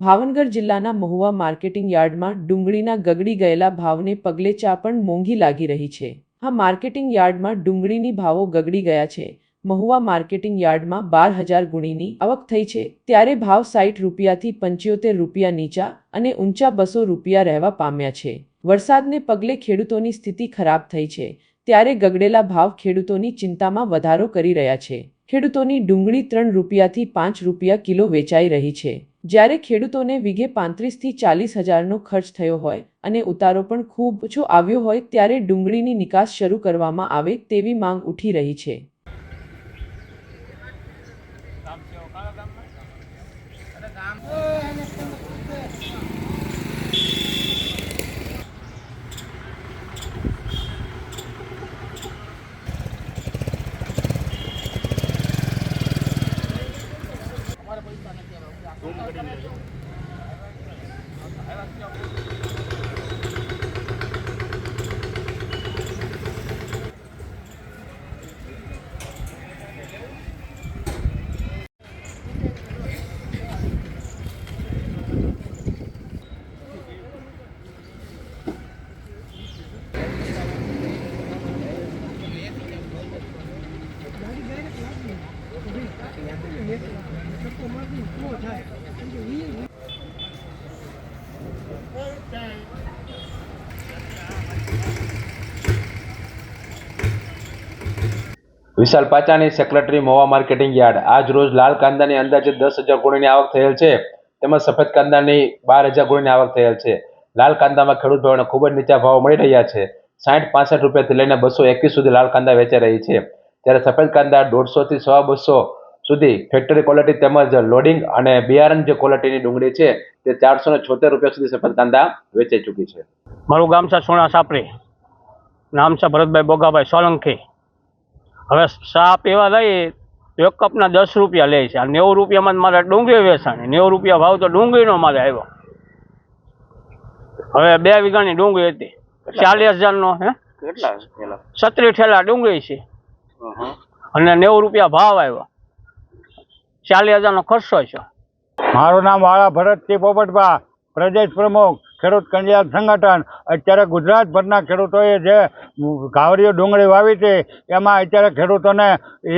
ભાવનગર જિલ્લાના મહુવા માર્કેટિંગ યાર્ડમાં ડુંગળીના ગગડી ગયેલા ભાવને પગલે ચા પણ મોંઘી લાગી રહી છે. હા, માર્કેટિંગ યાર્ડમાં ડુંગળીની ભાવો ગગડી ગયા છે. મહુવા માર્કેટિંગ યાર્ડમાં બાર હજાર ગુણીની આવક થઈ છે. ત્યારે ભાવ સાઠ રૂપિયાથી પંચોતેર રૂપિયા નીચા અને ઊંચા બસો રૂપિયા રહેવા પામ્યા છે. વરસાદને પગલે ખેડૂતોની સ્થિતિ ખરાબ થઈ છે. ત્યારે ગગડેલા ભાવ ખેડૂતોની ચિંતામાં વધારો કરી રહ્યા છે. ખેડૂતોની ડુંગળી ત્રણ રૂપિયાથી પાંચ રૂપિયા કિલો વેચાઈ રહી છે. જ્યારે ખેડૂતોને વીઘે પાંત્રીસથી ચાલીસ હજારનો ખર્ચ થયો હોય અને ઉતારો પણ ખૂબ ઓછો આવ્યો હોય ત્યારે ડુંગળીની નિકાસ શરૂ કરવામાં આવે તેવી માંગ ઉઠી રહી છે. Thank you. Vishal Pachani secretary Mova marketing yard. આજ રોજ લાલ કાંદાની અંદાજે દસ હજાર ગુણીની આવક થયેલ છે. તેમજ સફેદ કાંદાની બાર હજાર ગુણીની આવક થયેલ છે. લાલ કાંદામાં ખેડૂત ભાવોને ખૂબ જ નીચા ભાવ મળી રહ્યા છે. સાઠ પાસઠ રૂપિયાથી લઈને બસો એકવીસ સુધી લાલ કાંદા વેચાઈ રહી છે. જ્યારે સફેદ કાંદા દોઢસોથી સવા બસો સુધી ફેક્ટરી ક્વોલિટી તેમજ લોડિંગ અને બિયારણ જે ક્વોલિટીની ડુંગળી છે તે ચારસો ને છોતેર રૂપિયા સુધી સફેદ કાંદા વેચાઈ ચૂકી છે. મારું ગામ છે સોના સાપરી. નામ છે ભરતભાઈ બોગાભાઈ સોલંકી. હવે સાપ એવા લઈ તો એક કપના દસ રૂપિયા લે છે. આ નેવું રૂપિયામાં જ મારે ડુંગળી વેચાણી. નેવું રૂપિયા ભાવ તો ડુંગળીનો મારે આવ્યો. હવે બે વીઘાની ડુંગળી હતી. ચાલીસ હજારનો હે? કેટલા સત્રી ઠેલા ડુંગળી છે. અને નેવું રૂપિયા ભાવ આવ્યો. ચાલીસ હજારનો ખર્ચો છે. મારું નામ વાળા ભરતસિંહ પોપટભા પ્રદેશ પ્રમુખ, ખેડૂત કલ્યાણ સંગઠન. અત્યારે ગુજરાતભરના ખેડૂતોએ જે ઘાવરીઓ ડુંગળી વાવી છે, એમાં અત્યારે ખેડૂતોને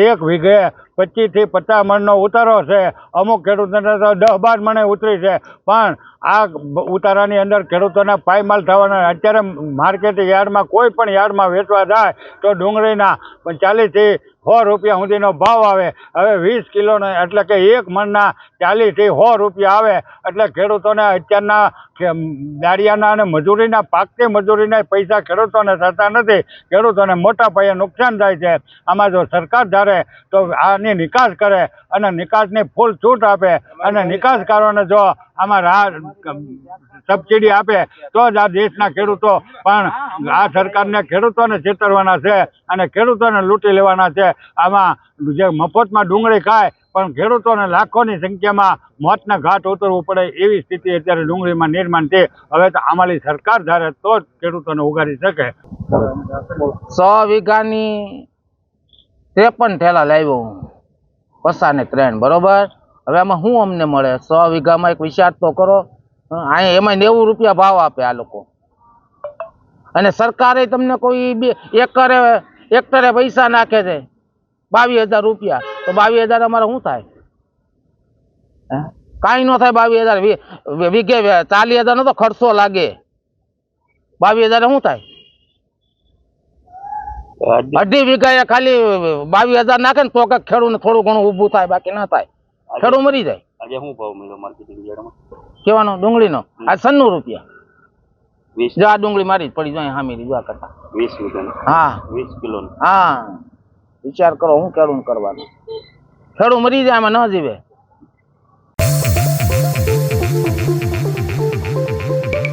એક વીઘે પચીસથી પચાસ મણનો ઉતારો છે. અમુક ખેડૂતોને તો દસ બાર મણે ઉતરી છે. પણ આ ઉતારાની અંદર ખેડૂતોને પાયમાલ થવાના અત્યારે માર્કેટ યાર્ડમાં કોઈ પણ યાર્ડમાં વેચવા જાય તો ડુંગળીના ચાલીસથી સો રૂપિયા સુધીનો ભાવ આવે. હવે વીસ કિલોનો એટલે કે એક મણના ચાલીસથી સો રૂપિયા આવે. એટલે ખેડૂતોને અત્યારના દાળિયાના અને મજૂરીના પાકતી મજૂરીના પૈસા ખેડૂતોને થતા નથી. ખેડૂતોને મોટા પાયે નુકસાન થાય છે. આમાં જો સરકાર ધારે તો આની નિકાસ કરે અને નિકાસની ફૂલ છૂટ આપે અને નિકાસકારોને જો આમાં રાહ, સબસિડી આપે, તો જ આ દેશના ખેડૂતો પણ આ સરકારને ખેડૂતોને છેતરવાના છે અને ખેડૂતોને લૂંટી લેવાના છે. આમાં જે મફતમાં ડુંગળી ખાય, પણ ખેડૂતોને લાખોની સંખ્યામાં મોતના ઘાટ ઉતરવું પડે એવી સ્થિતિ અત્યારે ડુંગળીમાં નિર્માણ છે. હવે તો અમારી સરકાર ધારે તો જ ખેડૂતોને ઉગાડી શકે. સો વીઘાની ત્રેપન થેલા લાવ્યો હું. પસાને ક્રેન બરોબર? હવે આમાં શું અમને મળે? સો વીઘામાં એક વિચાર તો કરો. અહીંયા એમાં નેવું રૂપિયા ભાવ આપે આ લોકો. અને સરકારે તમને કોઈ બે, એકરે એકટરે પૈસા નાખે છે, બાવીસ હજાર રૂપિયા. તો બાવીસ હજાર અમારે શું થાય? કાંઈ ન થાય બાવીસ હજાર. વીઘે ચાલીસ હજારનો તો ખર્ચો લાગે. બાવીસ હજાર શું થાય? અઢી વીઘા ખાલી બાવીસ હજાર નાખે ને તો કે ખેડૂત થોડું ઘણું ઊભું થાય બાકી ના થાય. ખેડૂત મરી જાય. આજે શું ભાવ મળ્યો માર્કેટિંગ યાર્ડમાં? કેવાનો? ડુંગળીનો? આ સન્નું રૂપિયા. જો આ ડુંગળી મારી પડી જાય હામી જો આ કરતા. વીસ હા. વીસ કિલોનો? હા. વિચાર કરો હું ખેડૂત કરવાનું. ખેડૂત મરી જાય આમાં ન જીવે.